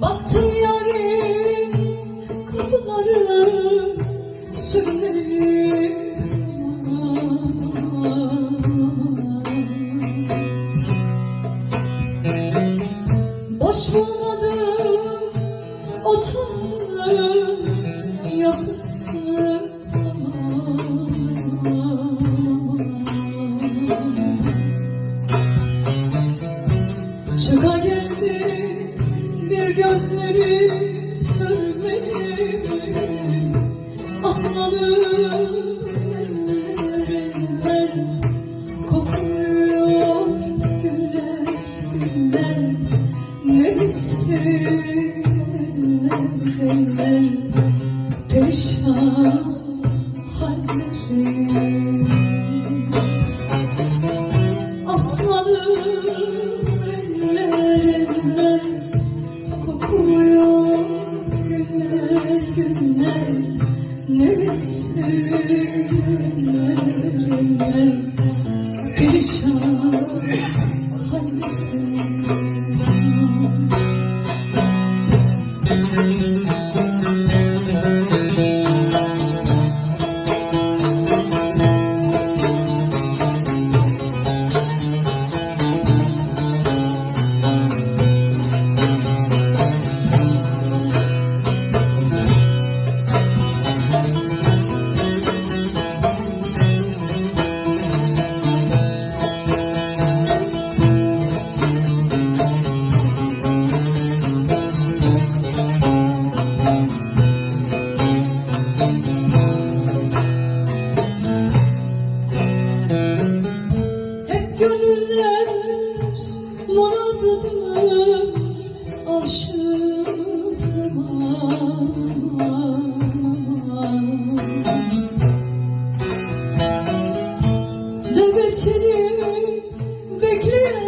Baktım yarim kapıları sürmeyi Boş bulmadım otanın yapısı Çıka geldi bir gözleri sürmeli Aslanım eller eller kokuyor güller güller Neresi eller eller perişan hallerim gönüller muradlıdır aşığıma Nöbetini bekleyen